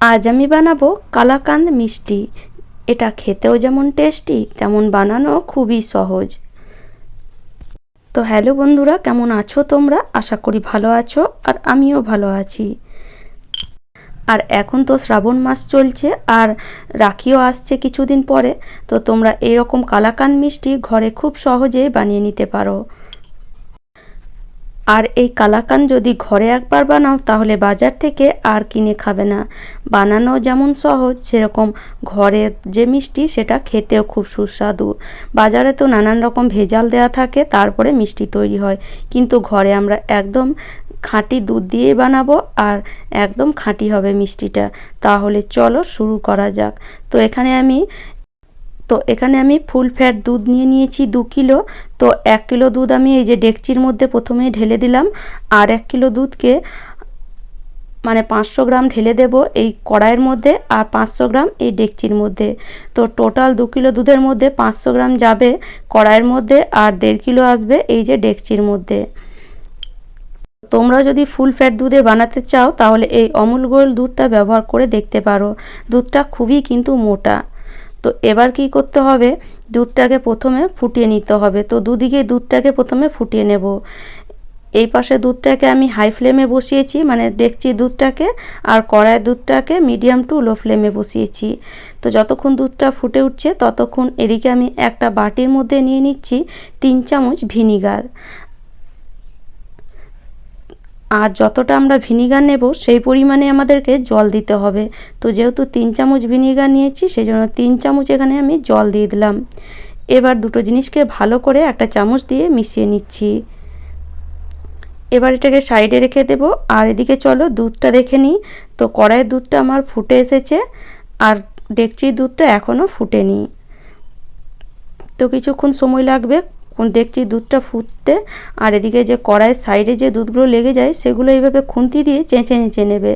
আজ আমি বানাবো কালাকান্দ মিষ্টি। এটা খেতেও যেমন টেস্টি তেমন বানানো খুবই সহজ। তো হ্যালো বন্ধুরা, কেমন আছো তোমরা? আশা করি ভালো আছো আর আমিও ভালো আছি। আর এখন তো শ্রাবণ মাস চলছে আর রাখিও আসছে কিছুদিন পরে। তো তোমরা এরকম কালাকান মিষ্টি ঘরে খুব সহজেই বানিয়ে নিতে পারো। আর এই কালাকান যদি ঘরে একবার বানাও, তাহলে বাজার থেকে আর কিনে খাবে না। বানানো যেমন সহজ, সেরকম ঘরের যে মিষ্টি, সেটা খেতেও খুব সুস্বাদু। বাজারে তো নানান রকম ভেজাল দেওয়া থাকে, তারপরে মিষ্টি তৈরি হয়। কিন্তু ঘরে আমরা একদম খাঁটি দুধ দিয়ে বানাবো, আর একদম খাঁটি হবে মিষ্টিটা। তাহলে চলো শুরু করা যাক। তো এখানে আমি তো এখানে আমি ফুল ফ্যাট দুধ নিয়ে নিয়েছি দু কিলো। তো এক কিলো দুধ আমি এই যে ডেকচির মধ্যে প্রথমে ঢেলে দিলাম। আর এক কিলো দুধকে মানে পাঁচশো গ্রাম ঢেলে দেব এই কড়াইয়ের মধ্যে আর পাঁচশো গ্রাম এই ডেকচির মধ্যে। তো টোটাল দু কিলো দুধের মধ্যে পাঁচশো গ্রাম যাবে কড়াইয়ের মধ্যে আর দেড় কিলো আসবে এই যে ডেকচির মধ্যে। তোমরা যদি ফুল ফ্যাট দুধে বানাতে চাও তাহলে এই অমুল গোল্ড দুধটা ব্যবহার করে দেখতে পারো। দুধটা খুবই কিন্তু মোটা। তো এবার কি করতে হবে? দুধটাকে প্রথমে ফুটিয়ে নিতে হবে। তো দুদিকে দুধটাকে প্রথমে ফুটিয়ে নেব। এই পাশে দুধটাকে আমি হাই ফ্লেমে বসিয়েছি মানে ডেকচি দুধটাকে আর কড়াইয়ের দুধটাকে মিডিয়াম টু লো ফ্লেমে বসিয়েছি। তো যতক্ষণ দুধটা ফুটে উঠছে, ততক্ষণ এদিকে আমি একটা বাটির মধ্যে নিয়ে নিচ্ছি, তিন চামচ ভিনিগার। আর যতটা আমরা ভিনিগার নেব, সেই পরিমাণে আমাদেরকে জল দিতে হবে। তো যেহেতু তিন চামচ ভিনিগার নিয়েছি সেই জন্য তিন চামচ এখানে আমি জল দিয়ে দিলাম। এবার দুটো জিনিসকে ভালো করে একটা চামচ দিয়ে মিশিয়ে নিচ্ছি। এবার এটাকে সাইডে রেখে দেব। আর এদিকে চলো, দুধটা দেখে নিই। তো কড়াইয়ের দুধটা আমার ফুটে এসেছে, আর ডেকচির দুধটা এখনও ফুটেনি। তো কিছুক্ষণ সময় লাগবে দেখছি দুধটা ফুটতে আর এদিকে যে কড়াইয়ের সাইডে যে দুধগুলো লেগে যায় সেগুলো এইভাবে খুন্তি দিয়ে চেঁচে চেঁচে নেবে।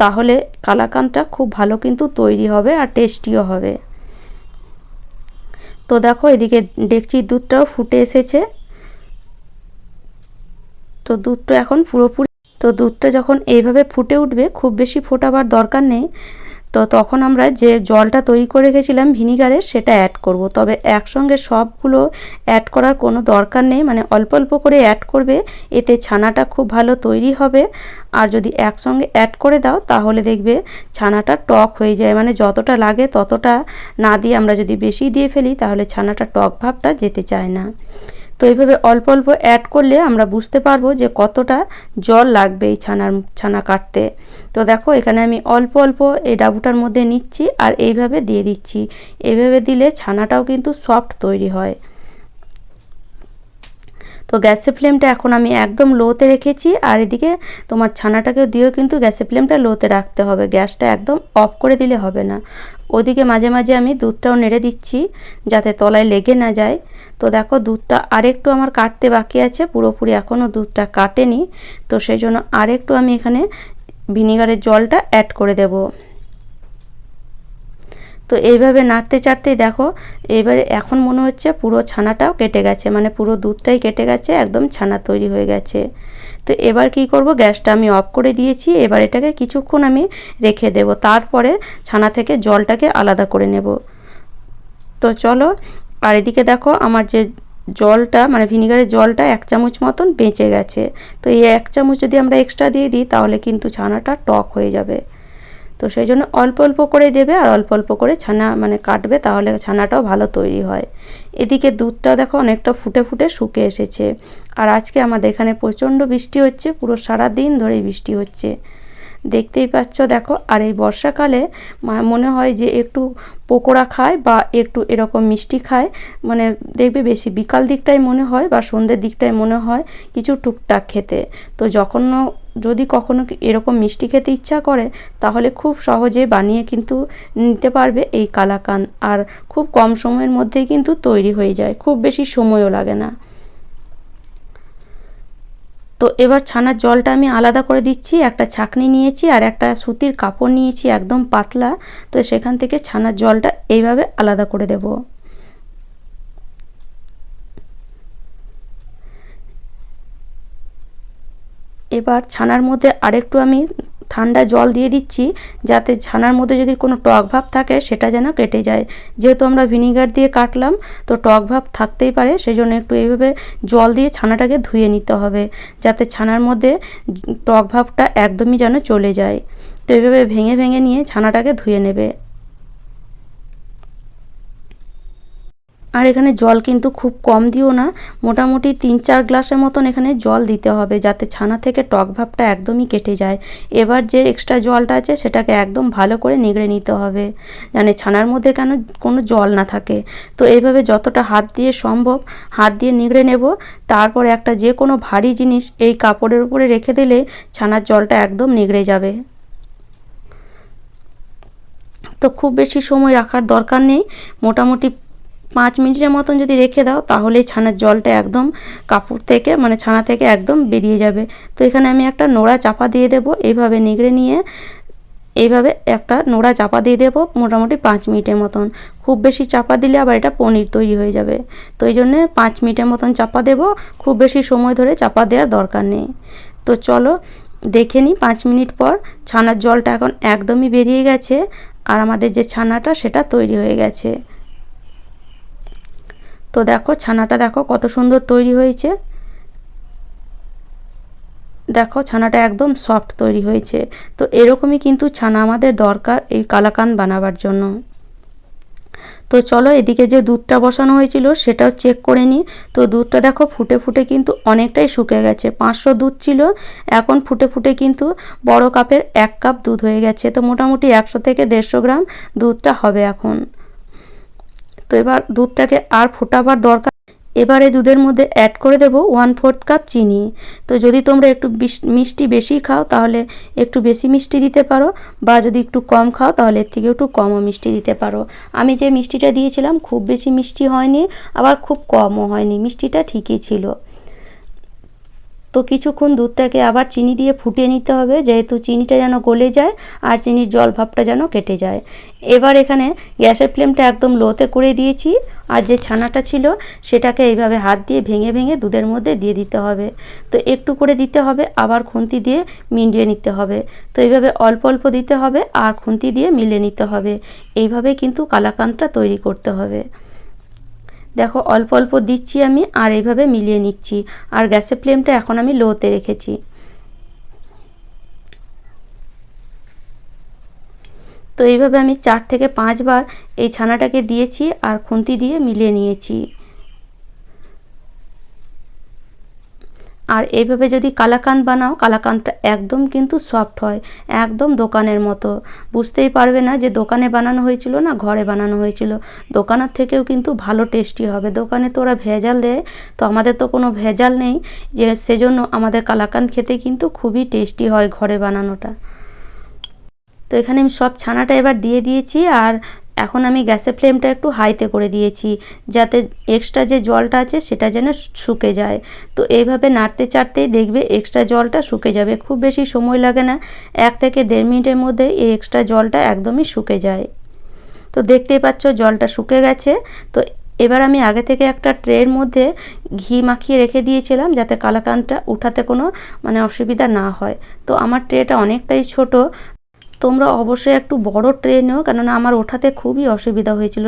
তাহলে কালাকানটা খুব ভালো কিন্তু তৈরি হবে আর টেস্টিও হবে। তো দেখো এদিকে ডেকচির দুধটাও ফুটে এসেছে। তো দুধটা এখন পুরোপুরি তো দুধটা যখন এইভাবে ফুটে উঠবে, খুব বেশি ফোটাবার দরকার নেই। তো তখন আমরা যে জলটা তৈরি করে রেখেছিলাম ভিনিগারের সেটা অ্যাড করব। তবে একসঙ্গে সবগুলো অ্যাড করার কোনো দরকার নেই মানে অল্প অল্প করে অ্যাড করবে, এতে ছানাটা খুব ভালো তৈরি হবে। আর যদি একসঙ্গে অ্যাড করে দাও, তাহলে দেখবে ছানাটা টক হয়ে যায় মানে যতটা লাগে ততটা না দিয়ে আমরা যদি বেশি দিয়ে ফেলি, তাহলে ছানাটা টক ভাবটা যেতে চায় না। তো এইভাবে অল্প অল্প অ্যাড করলে আমরা বুঝতে পারব যে কতটা জল লাগবে এই ছানার ছানা কাটতে। তো দেখো, এখানে আমি অল্প অল্প এই ডাবুটার মধ্যে নিচ্ছি আর এইভাবে দিয়ে দিচ্ছি। এইভাবে দিলে ছানাটাও কিন্তু সফট তৈরি হয়। তো গ্যাসের ফ্লেমটা এখন আমি একদম লোতে রেখেছি আর এদিকে তোমার ছানাটাকেও দিয়েও কিন্তু গ্যাসের ফ্লেমটা লোতে রাখতে হবে। গ্যাসটা একদম অফ করে দিলে হবে না। ওদিকে মাঝে মাঝে আমি দুধটাও নেড়ে দিচ্ছি যাতে তলায় লেগে না যায়। তো দেখো দুধটা আরেকটু আমার কাটতে বাকি আছে, পুরোপুরি এখনও দুধটা কাটেনি। তো সেই জন্য আরেকটু আমি এখানে ভিনিগারের জলটা অ্যাড করে দেব। তো এইভাবে নাড়তে চাড়তেই দেখো, এবারে এখন মনে হচ্ছে পুরো ছানাটাও কেটে গেছে মানে পুরো দুধটাই কেটে গেছে, একদম ছানা তৈরি হয়ে গেছে। তো এবার কি করব, গ্যাসটা আমি অফ করে দিয়েছি, এবার এটাকে কিছুক্ষণ আমি রেখে দেব, তারপরে ছানা থেকে জলটাকে আলাদা করে নেব। তো চলো আর এদিকে দেখো আমার যে জলটা মানে ভিনিগারের জলটা এক চামচ মতন বেঁচে গেছে। তো এই এক চামচ যদি আমরা এক্সট্রা দিয়ে দিই, তাহলে কিন্তু ছানাটা টক হয়ে যাবে। তো সেই জন্য অল্প অল্প করে দেবে আর অল্প অল্প করে ছানা মানে কাটবে, তাহলে ছানাটাও ভালো তৈরি হয়। এদিকে দুধটা দেখো অনেকটা ফুটে ফুটে শুকে এসেছে। আর আজকে আমাদের এখানে প্রচণ্ড বৃষ্টি হচ্ছে, পুরো সারা দিন ধরেই বৃষ্টি হচ্ছে। দেখতেই পাচ্ছ, দেখো, আর এই বর্ষাকালে মনে হয় যে একটু পকোড়া খায় বা একটু এরকম মিষ্টি খায়। মানে দেখবে বেশি বিকাল দিকটাই মনে হয় বা সন্ধ্যের দিকটাই মনে হয় কিছু টুকটাক খেতে। তো যখন যদি কখনো এরকম মিষ্টি খেতে ইচ্ছা করে, তাহলে খুব সহজে বানিয়ে কিন্তু নিতে পারবে এই কালাকান। আর খুব কম সময়ের মধ্যেই কিন্তু তৈরি হয়ে যায়, খুব বেশি সময়ও লাগে না। তো এবার ছানার জলটা আমি আলাদা করে দিচ্ছি, একটা ছাকনি নিয়েছি আর একটা সুতির কাপড় নিয়েছি একদম পাতলা। তো সেখান থেকে ছানার জলটা এইভাবে আলাদা করে দেব। এবার ছানার মধ্যে আরেকটু আমি ঠান্ডা জল দিয়ে দিচ্ছি, যাতে ছানার মধ্যে যদি কোনো টক ভাব থাকে, সেটা যেন কেটে যায়। যেহেতু আমরা ভিনিগার দিয়ে কাটলাম, তো টক ভাব থাকতেই পারে সেই জন্য একটু এইভাবে জল দিয়ে ছানাটাকে ধুয়ে নিতে হবে, যাতে ছানার মধ্যে টক ভাবটা একদমই যেন চলে যায়। তো এইভাবে ভেঙে ভেঙে নিয়ে ছানাটাকে ধুয়ে নেবে। আর এখানে জল কিন্তু খুব কম দিও না। মোটামুটি তিন চার গ্লাসের মতন এখানে জল দিতে হবে যাতে ছানা থেকে টক ভাবটা একদমই কেটে যায়। এবার যে এক্সট্রা জলটা আছে সেটাকে একদম ভালো করে নিগড়ে নিতে হবে। মানে ছানার মধ্যে কেন কোনো জল না থাকে। তো এইভাবে যতটা হাত দিয়ে সম্ভব হাত দিয়ে নিগড়ে নেব। তারপরে একটা যে কোনো ভারী জিনিস এই কাপড়ের উপরে রেখে দিলে ছানার জলটা একদম নিগড়ে যাবে। তো খুব বেশি সময় রাখার দরকার নেই। মোটামুটি পাঁচ মিনিটের মতন যদি রেখে দাও তাহলে ছানার জলটা একদম কাপড় থেকে মানে ছানা থেকে একদম বেরিয়ে যাবে। তো এখানে আমি একটা নোড়া চাপা দিয়ে দেবো, এইভাবে নিগড়ে নিয়ে এইভাবে একটা নোড়া চাপা দিয়ে দেবো মোটামুটি পাঁচ মিনিটের মতন। খুব বেশি চাপা দিলে আবার এটা পনির তৈরি হয়ে যাবে। তো এই জন্যে পাঁচ মিনিটের মতন চাপা দেবো, খুব বেশি সময় ধরে চাপা দেওয়ার দরকার নেই। তো চলো, দেখে নিই পাঁচ মিনিট পর ছানার জলটা এখন একদমই বেরিয়ে গেছে, আর আমাদের যে ছানাটা সেটা তৈরি হয়ে গেছে। তো দেখো, ছানাটা দেখো কত সুন্দর তৈরি হয়েছে। দেখো, ছানাটা একদম সফট তৈরি হয়েছে। তো এরকমই কিন্তু ছানা আমাদের দরকার এই কালাকান বানাবার জন্য। তো চলো, এদিকে যে দুধটা বসানো হয়েছিল সেটাও চেক করে নিই তো দুধটা দেখো ফুটে ফুটে কিন্তু অনেকটাই শুকে গেছে। পাঁচশো দুধ ছিল, এখন ফুটে ফুটে কিন্তু বড় কাপের এক কাপ দুধ হয়ে গেছে। তো মোটামুটি একশো থেকে দেড়শো গ্রাম দুধটা হবে এখন। তো এবার দুধটাকে আর ফোটাবার দরকার। এবারে দুধের মধ্যে অ্যাড করে দেব ওয়ান ফোর্থ কাপ চিনি। তো যদি তোমরা একটু মিষ্টি বেশি খাও, তাহলে একটু বেশি মিষ্টি দিতে পারো, বা যদি একটু কম খাও, তাহলে এর থেকে একটু কমও মিষ্টি দিতে পারো। আমি যে মিষ্টিটা দিয়েছিলাম, খুব বেশি মিষ্টি হয়নি, আবার খুব কমও হয়নি, মিষ্টিটা ঠিকই ছিল। তো কিছুক্ষণ দুধটাকে আবার চিনি দিয়ে ফুটিয়ে নিতে হবে, যেহেতু চিনিটা যেন গলে যায় আর চিনির জল ভাবটা যেন কেটে যায়। এবার এখানে গ্যাসের ফ্লেমটা একদম লোতে করে দিয়েছি আর যে ছানাটা ছিল সেটাকে এইভাবে হাত দিয়ে ভেঙে ভেঙে দুধের মধ্যে দিয়ে দিতে হবে। তো একটু করে দিতে হবে, আবার খুন্তি দিয়ে মিলিয়ে নিতে হবে। তো এইভাবে অল্প অল্প দিতে হবে আর খুন্তি দিয়ে মিলে নিতে হবে। এইভাবে কিন্তু কালাকানটা তৈরি করতে হবে। দেখো, অল্প অল্প দিচ্ছি আমি আর এইভাবে মিলিয়ে নিচ্ছি। আর গ্যাসের ফ্লেমটা এখন আমি লোতে রেখেছি। তো এইভাবে আমি চার থেকে পাঁচবার এই ছানাটাকে দিয়েছি আর খুন্তি দিয়ে মিলিয়ে নিয়েছি। আর এইভাবে যদি কালাকান বানাও কালাকানটা একদম কিন্তু সফট হয়, একদম দোকানের মতো। বুঝতেই পারবে না যে দোকানে বানানো হয়েছিল না, ঘরে বানানো হয়েছিল। দোকানের থেকেও কিন্তু ভালো টেস্টি হবে। দোকানে তো ওরা ভেজাল দেয়, তো আমাদের তো কোনো ভেজাল নেই যে সেজন্য আমাদের কালাকান খেতে কিন্তু খুবই টেস্টি হয় ঘরে বানানোটা। তো এখানে আমি সব ছানাটা এবার দিয়ে দিয়েছি আর এখন আমি গ্যাসের ফ্লেমটা একটু হাইতে করে দিয়েছি, যাতে এক্সট্রা যে জলটা আছে সেটা যেন শুকে যায়। তো এইভাবে নাড়তে চাড়তেই দেখবে এক্সট্রা জলটা শুকে যাবে, খুব বেশি সময় লাগে না, এক থেকে দেড় মিনিটের মধ্যে এই এক্সট্রা জলটা একদমই শুকে যায়। তো দেখতেই পাচ্ছ জলটা শুকে গেছে, তো এবার আমি আগে থেকে একটা ট্রের মধ্যে ঘি মাখিয়ে রেখে দিয়েছিলাম, যাতে কালাকানটা উঠাতে কোনো মানে অসুবিধা না হয়। তো আমার ট্রেটা অনেকটাই ছোট তোমরা অবশ্যই একটু বড় ট্রে নেও, কেননা আমার ওঠাতে খুবই অসুবিধা হয়েছিল।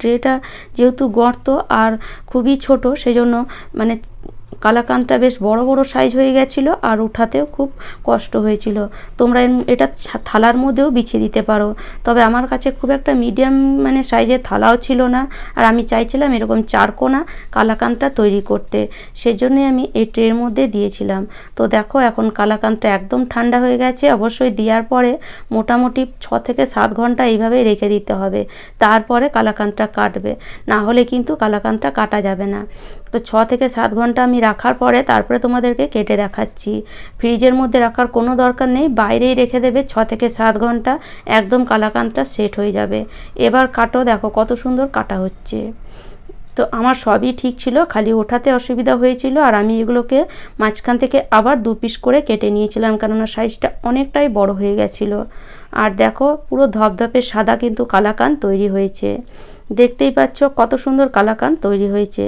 ট্রেটা যেহেতু গর্ত আর খুবই ছোট, সেজন্য মানে কালাকানটা বেশ বড় বড় সাইজ হয়ে গেছিল আর উঠাতেও খুব কষ্ট হয়েছিল। তোমরা এটা থালার মধ্যেও বিছিয়ে দিতে পারো। তবে আমার কাছে খুব একটা মিডিয়াম মানে সাইজের থালাও ছিল না। আর আমি চাইছিলাম এরকম চারকোনা কালাকানটা তৈরি করতে। সেজন্যই আমি এই ট্রের মধ্যে দিয়েছিলাম। তো দেখো, এখন কালাকানটা একদম ঠান্ডা হয়ে গেছে। অবশ্যই দেওয়ার পরে মোটামুটি ছ থেকে সাত ঘণ্টা এইভাবে রেখে দিতে হবে। তারপরে কালাকানটা কাটবে। না হলে কিন্তু কালাকানটা কাটা যাবে না। তো ছ থেকে সাত ঘণ্টা আমি রাখার পরে তারপরে তোমাদেরকে কেটে দেখাচ্ছি। ফ্রিজের মধ্যে রাখার কোনো দরকার নেই, বাইরেই রেখে দেবে, ছ থেকে সাত ঘণ্টা একদম কালাকানটা সেট হয়ে যাবে। এবার কাটো, দেখো কত সুন্দর কাটা হচ্ছে। তো আমার সবই ঠিক ছিল, খালি ওঠাতে অসুবিধা হয়েছিল আর আমি এগুলোকে মাঝখান থেকে আবার দু পিস করে কেটে নিয়েছিলাম কেননা সাইজটা অনেকটাই বড় হয়ে গেছিল। আর দেখো পুরো ধপধপে সাদা কিন্তু কালাকান তৈরি হয়েছে। দেখতেই পাচ্ছ কত সুন্দর কালাকান তৈরি হয়েছে।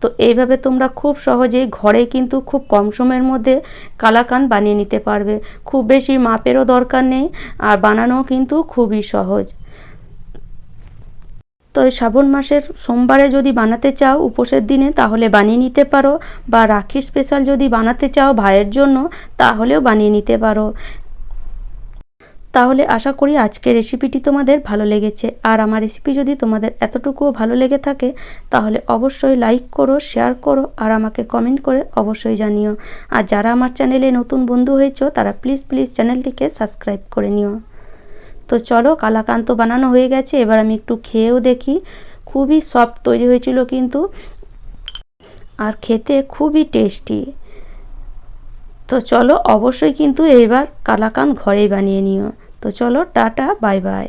তো এইভাবে তোমরা খুব সহজেই ঘরে কিন্তু খুব কম সময়ের মধ্যে কালাকান বানিয়ে নিতে পারবে। খুব বেশি মাপেরও দরকার নেই আর বানানোও কিন্তু খুবই সহজ। তো এই শ্রাবণ মাসের সোমবারে যদি বানাতে চাও উপোসের দিনে তাহলে বানিয়ে নিতে পারো বা রাখি স্পেশাল যদি বানাতে চাও ভাইয়ের জন্য তাহলেও বানিয়ে নিতে পারো। তাহলে আশা করি আজকের রেসিপিটি তোমাদের ভালো লেগেছে। আর আমার রেসিপি যদি তোমাদের এতটুকুও ভালো লেগে থাকে, তাহলে অবশ্যই লাইক করো শেয়ার করো, আর আমাকে কমেন্ট করে অবশ্যই জানিও। আর যারা আমার চ্যানেলে নতুন বন্ধু হয়েছো, তারা প্লিজ প্লিজ চ্যানেলটিকে সাবস্ক্রাইব করে নিও। তো চলো, কালাকান্ত বানানো হয়ে গেছে। এবার আমি একটু খেয়েও দেখি। খুবই সফট তৈরি হয়েছিল কিন্তু, আর খেতে খুবই টেস্টি তো চলো, অবশ্যই কিন্তু এবার কালাকান ঘরেই বানিয়ে নিও। তো চলো টাটা বাই বাই।